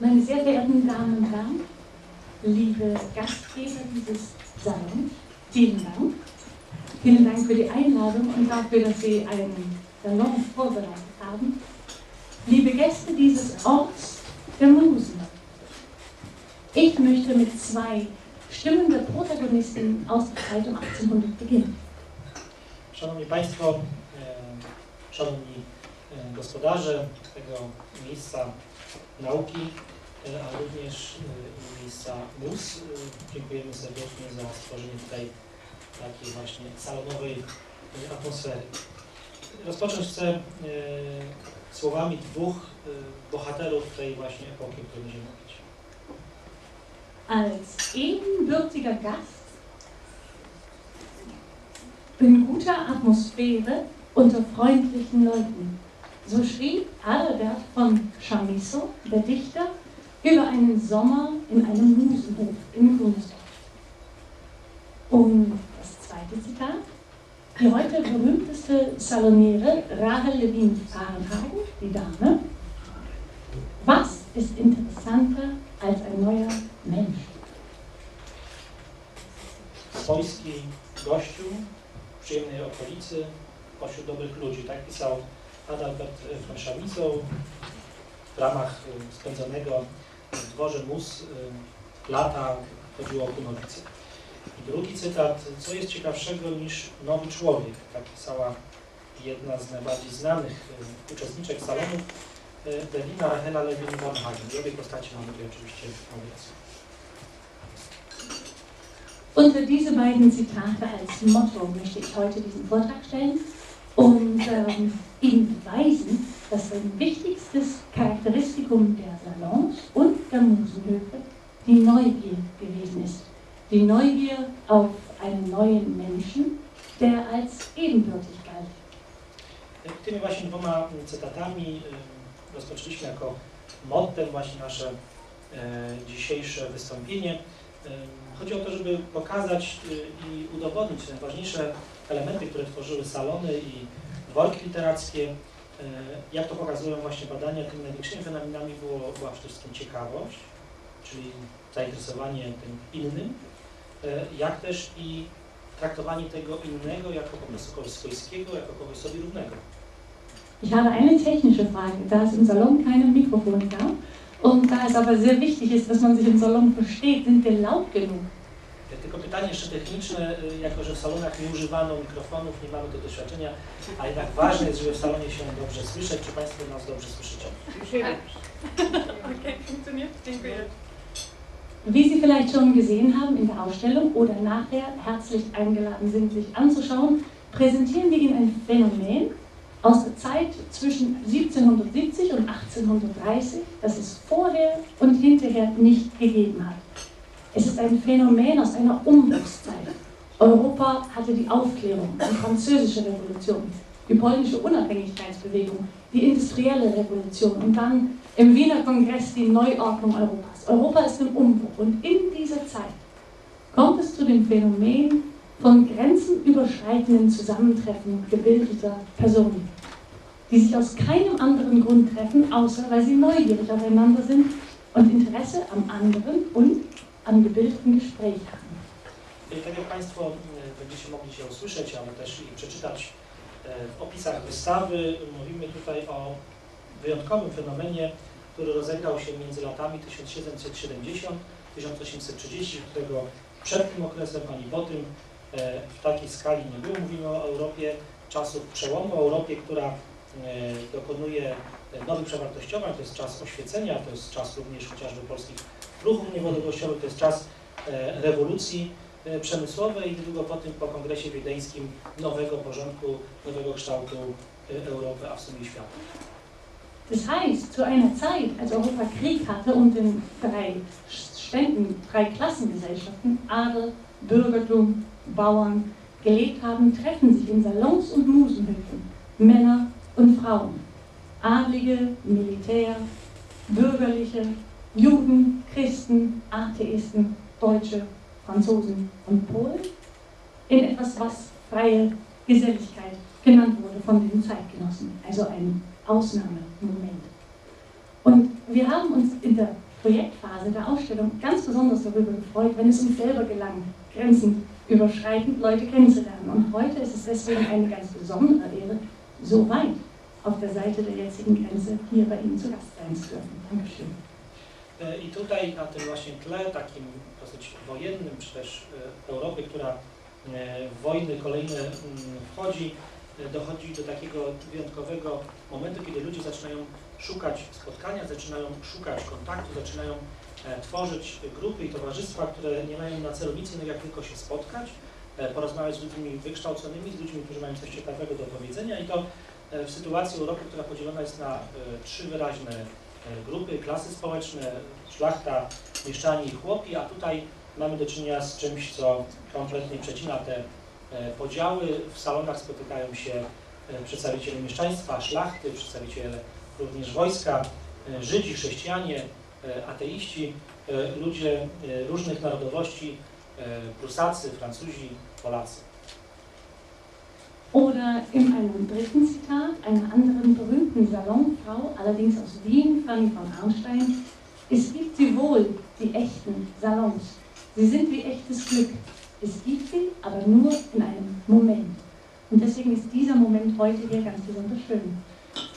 Meine sehr verehrten Damen und Herren, liebe Gastgeber dieses Salons, vielen Dank. Vielen Dank für die Einladung und dafür, dass Sie einen Salon vorbereitet haben. Liebe Gäste dieses Orts der Musen, ich möchte mit zwei Stimmen der Protagonisten aus der Zeit um 1800 beginnen. Szanowni Państwo, e, Szanowni e, gospodarze tego miejsca nauki, e, a również e, miejsca MUS, e, dziękujemy serdecznie za stworzenie tutaj takiej właśnie salonowej atmosfery. Rozpocząć chcę słowami dwóch bohaterów tej właśnie epoki, o której będziemy mówić. Als ebenbürtiger Gast in guter Atmosphäre unter freundlichen Leuten. So schrieb Adalbert von Chamisso, der Dichter, über einen Sommer in einem Musenhof in Grünsdorf. Und das zweite Zitat. Die heute berühmteste Saloniere Rahel Levin Fahrenhagen, die Dame. Was ist interessanter als ein neuer Mensch? swojski gościu przyjemnej okolicy, pośród dobrych ludzi. Tak pisał Adalbert Chamizo w ramach y, spędzonego w dworze Mus y, lata chodziło o Kunowice. I drugi cytat, co jest ciekawszego niż nowy człowiek, tak pisała jedna z najbardziej znanych y, uczestniczek salonów, y, Delina Rachela Lewin von Hagen. I obie postaci mamy tutaj oczywiście na obrazku. Unter diese beiden Zitate als Motto möchte ich heute diesen Vortrag stellen und ähm, Ihnen beweisen, dass ein wichtigstes Charakteristikum der Salons und der Musenhöfe die Neugier gewesen ist. Die Neugier auf einen neuen Menschen, der als ebenbürtig galt. Tymi właśnie dwoma cytatami y, rozpoczęliśmy jako mottem właśnie nasze e, dzisiejsze wystąpienie. Y, Chodzi o to, żeby pokazać y, i udowodnić najważniejsze elementy, które tworzyły salony i dworki literackie. Y, Jak to pokazują właśnie badania, tymi największymi fenomenami było, była przede wszystkim ciekawość, czyli zainteresowanie tym innym, y, jak też i traktowanie tego innego jako po kogoś swojskiego, jako kogoś sobie równego. Ich habe eine technische Frage, da es im Salon keine Mikrofone gab und da es aber sehr wichtig ist, dass man sich im Salon versteht, sind wir laut genug? Pytanie jeszcze techniczne, jako że w salonach nie używano mikrofonów, nie mamy tego doświadczenia, a jednak ważne jest, żeby w salonie się dobrze słyszeć. Czy Państwo nas dobrze słyszycie? Okay, funktioniert. Dziękuję. Wie Sie vielleicht schon gesehen haben in der Ausstellung oder nachher herzlich eingeladen sind, sich anzuschauen, präsentieren wir Ihnen ein Phänomen aus der Zeit zwischen 1770 und 1830, das es vorher und hinterher nicht gegeben hat. Es ist ein Phänomen aus einer Umbruchszeit. Europa hatte die Aufklärung, die französische Revolution, die polnische Unabhängigkeitsbewegung, die industrielle Revolution und dann im Wiener Kongress die Neuordnung Europas. Europa ist im Umbruch und in dieser Zeit kommt es zu dem Phänomen von grenzenüberschreitenden Zusammentreffen gebildeter Personen, die sich aus keinem anderen Grund treffen, außer weil sie neugierig aufeinander sind und Interesse am anderen und am gebildeten Gespräch. I tak jak Państwo y, będziecie mogli się usłyszeć, ale też i przeczytać e, w opisach wystawy, mówimy tutaj o wyjątkowym fenomenie, który rozegrał się między latami 1770-1830, którego przed tym okresem ani po tym e, w takiej skali nie było. Mówimy o Europie czasów przełomu, o Europie, która e, dokonuje nowych przewartościowań, to jest czas oświecenia, to jest czas również chociażby polskich ruchów niepodległościowych, to jest czas e, rewolucji e, przemysłowej i niedługo po tym, po kongresie wiedeńskim, nowego porządku, nowego kształtu e, Europy, a w sumie świata. Das heißt, zu einer Zeit, als Europa Krieg hatte und in drei Ständen, drei Klassengesellschaften, Adel, Bürgertum, Bauern, gelebt haben, treffen sich in Salons und Musenhöfen Männer und Frauen, Adlige, Militär, Bürgerliche, Juden, Christen, Atheisten, Deutsche, Franzosen und Polen in etwas, was freie Geselligkeit genannt wurde von den Zeitgenossen, also ein Ausnahmemoment. Und wir haben uns in der Projektphase der Ausstellung ganz besonders darüber gefreut, wenn es uns selber gelang, Grenzen überschreitend Leute kennenzulernen. Und heute ist es deswegen eine ganz besondere Ehre, so weit auf der Seite der jetzigen Grenze hier bei Ihnen zu Gast sein zu dürfen. Dankeschön. E, I tutaj na tym właśnie tle takim dosyć wojennym, czy też e, Europy, która e, w wojny kolejne mm, wchodzi, dochodzi do takiego wyjątkowego momentu, kiedy ludzie zaczynają szukać spotkania, zaczynają szukać kontaktu, zaczynają tworzyć grupy i towarzystwa, które nie mają na celu nic innego, jak tylko się spotkać, porozmawiać z ludźmi wykształconymi, z ludźmi, którzy mają coś ciekawego do powiedzenia. I to w sytuacji Europy, która podzielona jest na trzy wyraźne grupy, klasy społeczne, szlachta, mieszczanie i chłopi, a tutaj mamy do czynienia z czymś, co kompletnie przecina te e, podziały. W salonach spotykają się e, przedstawiciele mieszczaństwa, szlachty, przedstawiciele również wojska, e, Żydzi, chrześcijanie, e, ateiści, e, ludzie e, różnych narodowości, e, Prusacy, Francuzi, Polacy. Oder in einem dritten Zitat einer anderen berühmten Salonfrau, allerdings aus Wien, Fanny von Arnstein, es gibt sie wohl, die echten Salons. Sie sind wie echtes Glück. Es gibt sie, aber nur in einem Moment. Und deswegen ist dieser Moment heute hier ganz besonders schön.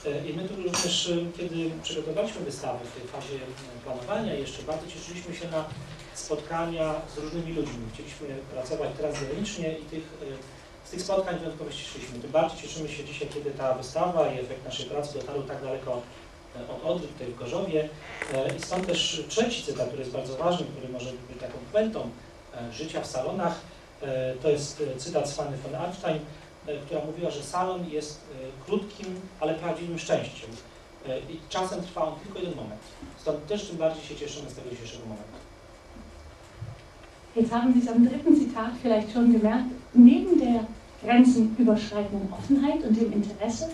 E, I my tu również, e, kiedy przygotowaliśmy wystawę w tej fazie e, planowania, jeszcze bardzo cieszyliśmy się na spotkania z różnymi ludźmi. Chcieliśmy pracować transgranicznie i tych, z tych spotkań wyjątkowo się cieszyliśmy. Tym bardziej cieszymy się dzisiaj, kiedy ta wystawa i efekt naszej pracy dotarł tak daleko e, od Odry, tutaj w Gorzowie. E, I stąd też trzeci cytat, który jest bardzo ważny, który może być taką puentą e, życia w salonach. To jest cytat z Fanny von Arnstein, e, która mówiła, że salon jest krótkim, ale prawdziwym szczęściem. I czasem trwa on tylko jeden moment. Stąd też tym bardziej się cieszymy z tego dzisiejszego momentu. Jetzt haben Sie es am dritten Zitat vielleicht schon gemerkt, neben der grenzenüberschreitenden Offenheit und dem Interesse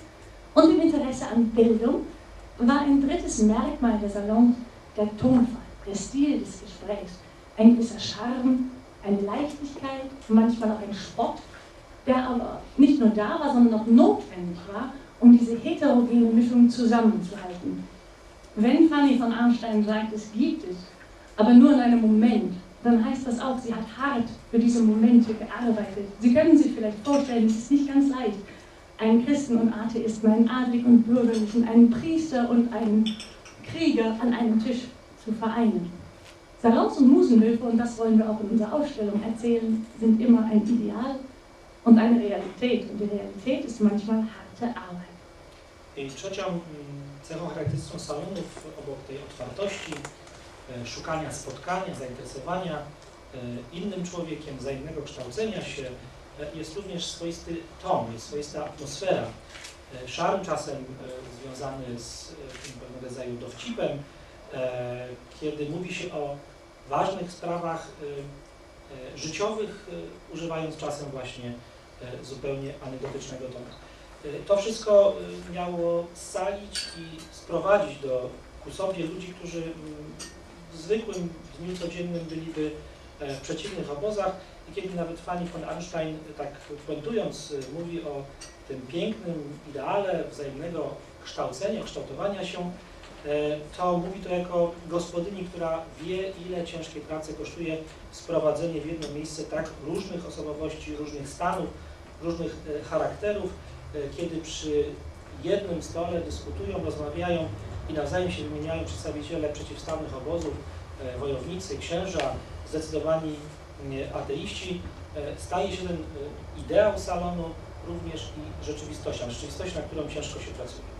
und dem Interesse an Bildung war ein drittes Merkmal der Salon der Tonfall, der Stil des Gesprächs, ein gewisser Charme, eine Leichtigkeit, manchmal auch ein Spott, der aber nicht nur da war, sondern auch notwendig war, um diese heterogene Mischung zusammenzuhalten. Wenn Fanny von Arnstein sagt, es gibt es, aber nur in einem Moment, dann heißt das auch, sie hat hart für diese Momente gearbeitet. Sie können sich vielleicht vorstellen, es ist nicht ganz leicht, einen Christen und Atheisten, einen Adligen und Bürgerlichen, einen Priester und einen Krieger an einem Tisch zu vereinen. Salons und Musenhöfe, und das wollen wir auch in unserer Ausstellung erzählen, sind immer ein Ideal und eine Realität. Und die Realität ist manchmal harte Arbeit. I trzecią mm, cechą charakterystyczną salonów obok tej otwartości, szukania spotkania, zainteresowania e, innym człowiekiem, wzajemnego kształcenia się, e, jest również swoisty ton, jest swoista atmosfera. E, Szarm czasem e, związany z e, pewnego rodzaju dowcipem, e, kiedy mówi się o ważnych sprawach e, e, życiowych, e, używając czasem właśnie e, zupełnie anegdotycznego tonu. To wszystko miało scalić i sprowadzić do, ku sobie ludzi, którzy mm, w zwykłym dniu codziennym byliby e, w przeciwnych obozach i kiedy nawet Fanny von Arnstein, y, tak puentując, y, mówi o tym pięknym ideale wzajemnego kształcenia, kształtowania się, e, to mówi to jako gospodyni, która wie, ile ciężkiej pracy kosztuje sprowadzenie w jedno miejsce tak różnych osobowości, różnych stanów, różnych e, charakterów, e, kiedy przy jednym stole dyskutują, rozmawiają i nawzajem się wymieniają przedstawiciele przeciwstawnych obozów, e, wojownicy, księża, zdecydowani e, ateiści, e, staje się ten e, ideał salonu również i rzeczywistością, rzeczywistością, na którą ciężko się pracuje.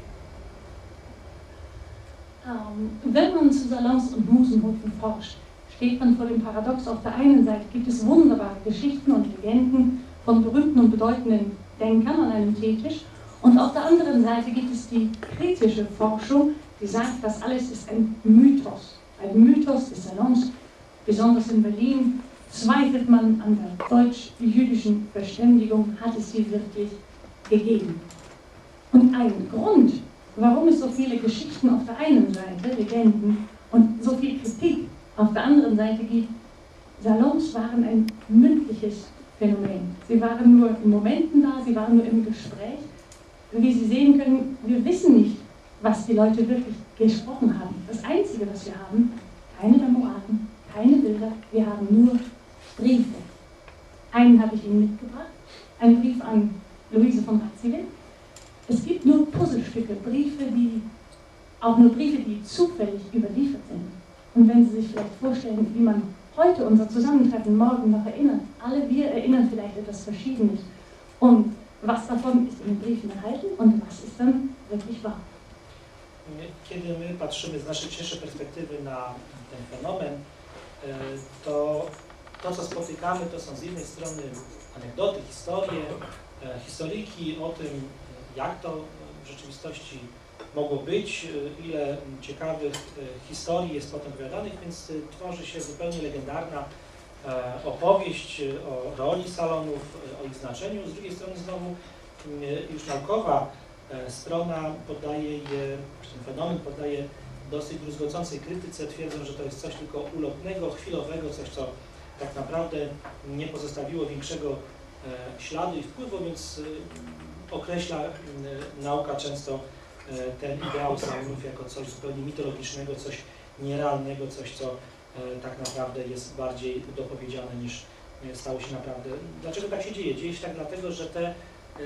Wenn man zu Salons und Musenhofen forscht, steht man vor dem Paradox, auf der einen Seite gibt es wunderbare Geschichten und Legenden von berühmten und bedeutenden Denkern an einem Teetisch und auf der anderen Seite gibt es die kritische Forschung, die sagt, das alles ist ein Mythos, ein Mythos des Salons. Besonders in Berlin zweifelt man an der deutsch-jüdischen Verständigung, hat es sie wirklich gegeben. Und ein Grund, warum es so viele Geschichten auf der einen Seite, Legenden, und so viel Kritik auf der anderen Seite gibt, Salons waren ein mündliches Phänomen. Sie waren nur in Momenten da, sie waren nur im Gespräch. Wie Sie sehen können, wir wissen nicht, was die Leute wirklich gesprochen haben. Das Einzige, was wir haben, keine Memoiren, keine Bilder, wir haben nur Briefe. Einen habe ich Ihnen mitgebracht, einen Brief an Luise von Ratzivil. Es gibt nur Puzzlestücke, Briefe, die, auch nur Briefe, die zufällig überliefert sind. Und wenn Sie sich vielleicht vorstellen, wie man heute unser Zusammentreffen morgen noch erinnert, alle wir erinnern vielleicht etwas Verschiedenes. Und was davon ist in den Briefen erhalten und was ist dann wirklich wahr. Kiedy my patrzymy z naszej dzisiejszej perspektywy na ten fenomen, e, to to, co spotykamy, to są z jednej strony anegdoty, historie, e, historyjki o tym, jak to w rzeczywistości mogło być, e, ile ciekawych historii jest potem opowiadanych, więc tworzy się zupełnie legendarna opowieść o roli salonów, o ich znaczeniu. Z drugiej strony znowu już naukowa strona podaje je, ten fenomen podaje dosyć druzgocącej krytyce, twierdząc, że to jest coś tylko ulotnego, chwilowego, coś, co tak naprawdę nie pozostawiło większego e, śladu i wpływu, więc e, określa e, nauka często e, ten ideał salonów jako coś zupełnie mitologicznego, coś nierealnego, coś, co e, tak naprawdę jest bardziej dopowiedziane niż e, stało się naprawdę. Dlaczego tak się dzieje? Dzieje się tak dlatego, że te e,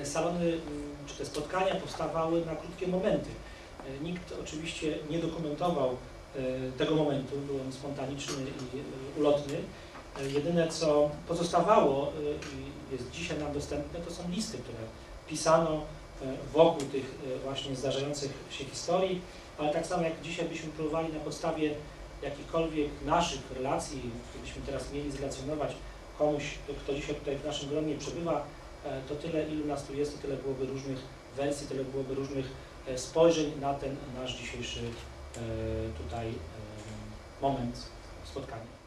salony m, czy te spotkania powstawały na krótkie momenty. E, Nikt oczywiście nie dokumentował e, tego momentu, był on spontaniczny i e, ulotny. E, Jedyne co pozostawało e, i jest dzisiaj nam dostępne to są listy, które pisano e, wokół tych e, właśnie zdarzających się historii, ale tak samo jak dzisiaj byśmy próbowali na podstawie jakichkolwiek naszych relacji, gdybyśmy teraz mieli zrelacjonować komuś, kto dzisiaj tutaj w naszym gronie przebywa, e, to tyle ilu nas tu jest, to tyle byłoby różnych wersji, tyle byłoby różnych e, spojrzeń na ten nasz dzisiejszy e, tutaj e, moment spotkania.